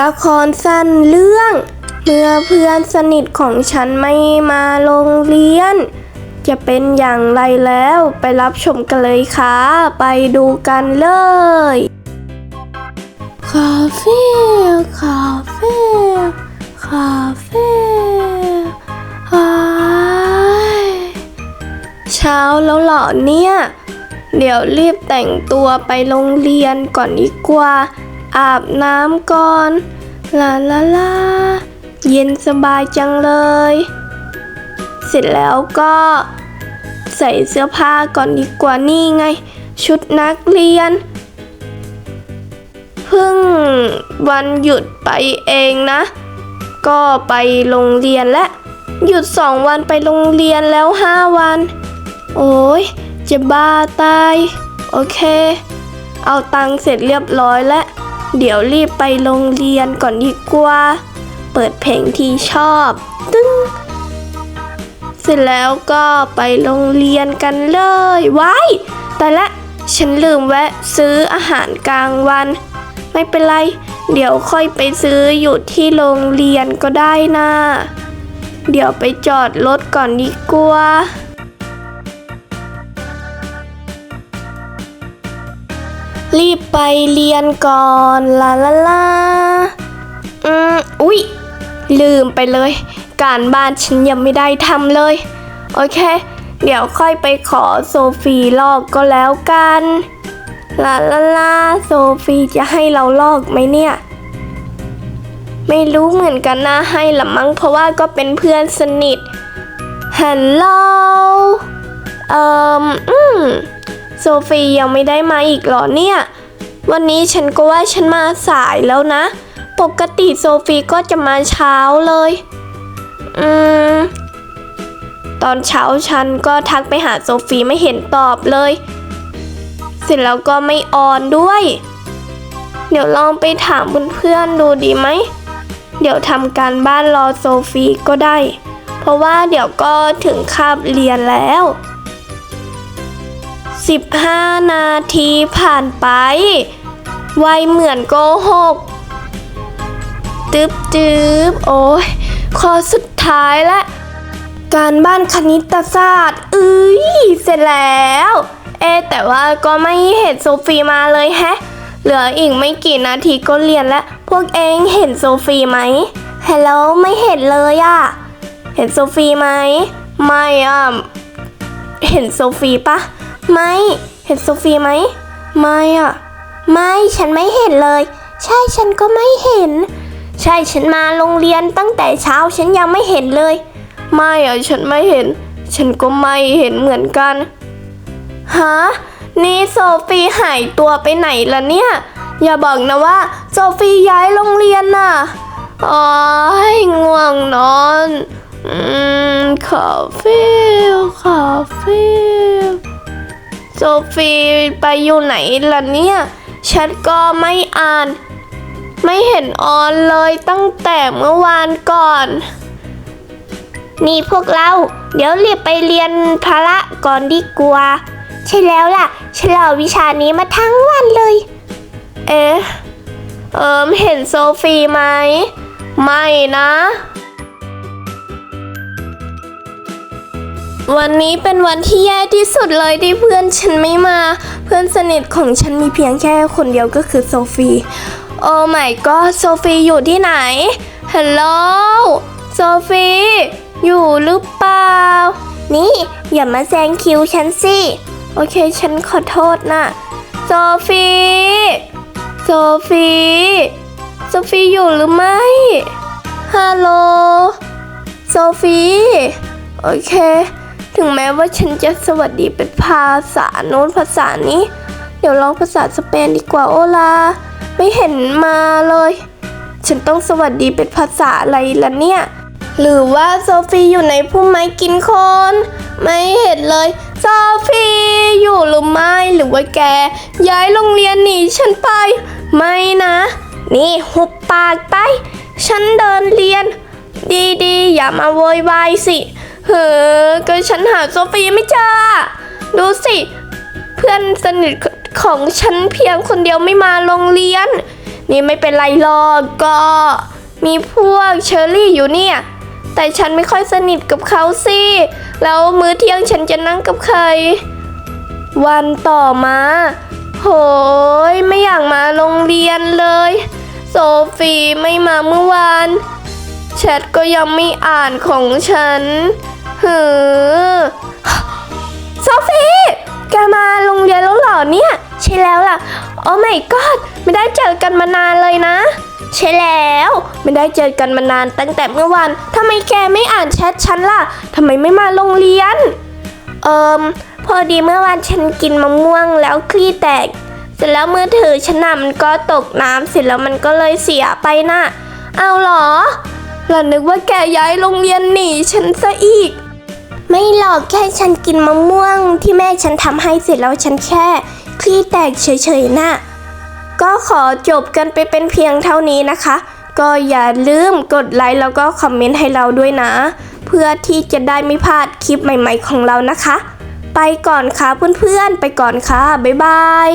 ละครสั้นเรื่องเมื่อเพื่อนสนิทของฉันไม่มาโรงเรียน จะเป็นอย่างไรแล้วไปรับชมกันเลยค่ะ ไปดูกันเลยคาเฟ่คาเฟ่คาเฟ่ไอ้ายเช้าแล้วเหรอเนี่ย เดี๋ยวรีบแต่งตัวไปโรงเรียนก่อนดีกว่า อาบน้ำก่อนลาลาลาเย็นสบายจังเลย เสร็จแล้วก็ ใส่เสื้อผ้าก่อนดีกว่านี่ไง ชุดนักเรียน เพิ่งวันหยุดไปเองนะ ก็ไปโรงเรียนและ หยุดสองวันไปโรงเรียนแล้วห้าวัน โอ้ยจะบ้าตาย โอเค เอาตังค์เสร็จเรียบร้อยแล้ว เดี๋ยวรีบไปโรงเรียนก่อนดีกว่า เปิดเพลงที่ชอบตึ้งเสร็จแล้วก็ไปโรงเรียนกันเลยว้ายแต่ละฉันลืมแวะซื้ออาหารกลางวัน ไม่เป็นไร เดี๋ยวค่อยไปซื้ออยู่ที่โรงเรียนก็ได้นะ เดี๋ยวไปจอดรถก่อนดีกว่า รีบไปเรียนก่อนลาลาลาอืมอุ๊ย ลืมไปเลย การบ้านฉันยังไม่ได้ทำเลย โอเค เดี๋ยวค่อยไปขอโซฟีลอกก็แล้วกันลาลาลาโซฟีจะให้เราลอกไหมเนี่ย ไม่รู้เหมือนกันนะให้ละมั้งเพราะว่าก็เป็นเพื่อนสนิทฮัลโหลเอ่ออืม โซฟียังไม่ได้มาอีกหรอเนี่ย วันนี้ฉันก็ว่าฉันมาสายแล้วนะ ปกติโซฟีก็จะมาเช้าเลย อืม ตอนเช้าฉันก็ทักไปหาโซฟีไม่เห็นตอบเลย เสร็จแล้วก็ไม่ออนด้วย เดี๋ยวลองไปถามเพื่อนๆดูดีไหม เดี๋ยวทำการบ้านรอโซฟีก็ได้ เพราะว่าเดี๋ยวก็ถึงคาบเรียนแล้ว 15 นาทีผ่านไป ไวเหมือนโกหก ตึ๊บตึ๊บโอ้ยข้อสุดท้ายละ การบ้านคณิตศาสตร์เอ้ยเสร็จแล้ว เอ แต่ว่าก็ไม่เห็นโซฟีมาเลยแฮะ เหลืออีกไม่กี่นาทีก็เรียนแล้ว พวกเองเห็นโซฟีไหมฮัลโหลไม่เห็นเลยอะเห็นโซฟีไหม ไม่อะเห็นโซฟีปะ ไม่ เห็นโซฟีไหม ไม่อะไม่ฉันไม่เห็นเลย ใช่ฉันก็ไม่เห็น ใช่ฉันมาโรงเรียนตั้งแต่เช้าฉันยังไม่เห็นเลย ไม่อะฉันไม่เห็น ฉันก็ไม่เห็นเหมือนกันฮะนี่โซฟีหายตัวไปไหนล่ะเนี่ย อย่าบอกนะว่าโซฟีย้ายโรงเรียนน่ะอ๋อยง่วงนอน อืมคาเฟ่คาเฟ่ โซฟีไปอยู่ไหนล่ะเนี่ยฉันก็ไม่อ่าน ไม่เห็นออนเลยตั้งแต่เมื่อวานก่อน นี่พวกเรา เดี๋ยวรีบไปเรียนพละก่อนดีกว่า ใช่แล้วล่ะฉันรอวิชานี้มาทั้งวันเลย เอ๊ะ เอิมเห็นโซฟีไหม ไม่นะ วันนี้เป็นวันที่แย่ที่สุดเลยที่เพื่อนฉันไม่มา เพื่อนสนิทของฉันมีเพียงแค่คนเดียวก็คือโซฟีโอ้ไม่ก็โซฟีอยู่ที่ไหนฮัลโหลโซฟีอยู่หรือเปล่า นี่อย่ามาแซงคิวฉันสิ โอเคฉันขอโทษนะโซฟีโซฟีโซฟีอยู่หรือไม่ฮัลโหลโซฟีโอเค ถึงแม้ว่าฉันจะสวัสดีเป็นภาษาโน้นภาษานี้ เดี๋ยวลองภาษาสเปนดีกว่าโอลา ไม่เห็นมาเลย ฉันต้องสวัสดีเป็นภาษาอะไรล่ะเนี่ย หรือว่าโซฟีอยู่ในพุ่มไม้กินคน ไม่เห็นเลยโซฟีอยู่หรือไม่หรือว่าแก ย้ายโรงเรียนหนีฉันไป ไม่นะ นี่หุบปากไป ฉันเดินเรียน ดีๆ อย่ามาโวยวายสิ เฮ้อก็ฉันหาโซฟีไม่เจอ ดูสิ เพื่อนสนิทของฉันเพียงคนเดียวไม่มาโรงเรียน นี่ไม่เป็นไรหรอกก็ มีพวกเชอรี่อยู่เนี่ย แต่ฉันไม่ค่อยสนิทกับเขาสิ แล้วมื้อเที่ยงฉันจะนั่งกับใคร วันต่อมา โหยไม่อยากมาโรงเรียนเลย โซฟีไม่มาเมื่อวานแชทก็ยังไม่อ่านของฉัน หือโซฟีแกมาโรงเรียนแล้วเหรอเนี่ย ใช่แล้วล่ะ โอ้ไม่กอดไม่ได้เจอกันมานานเลยนะ ใช่แล้ว ไม่ได้เจอกันมานานตั้งแต่เมื่อวานทำไมแกไม่อ่านแชทฉันล่ะทำไมไม่มาโรงเรียน เอิมพอดีเมื่อวานฉันกินมะม่วงแล้วคลี่แตก เสร็จแล้วมือถือฉันน่ะมันก็ตกน้ำเสร็จแล้วมันก็เลยเสียไปน่ะเอาหรอเรานึกว่าแกย้ายโรงเรียนหนีฉันซะอีก ไม่หรอกแค่ฉันกินมะม่วงที่แม่ฉันทำให้เสร็จแล้วฉันแค่คลี่แตกเฉยๆน่ะก็ขอจบกันไปเป็นเพียงเท่านี้นะคะ ก็อย่าลืมกดไลค์แล้วก็คอมเมนต์ให้เราด้วยนะ เพื่อที่จะได้ไม่พลาดคลิปใหม่ๆของเรานะคะ ไปก่อนค่ะเพื่อนๆ ไปก่อนค่ะ บ๊ายบาย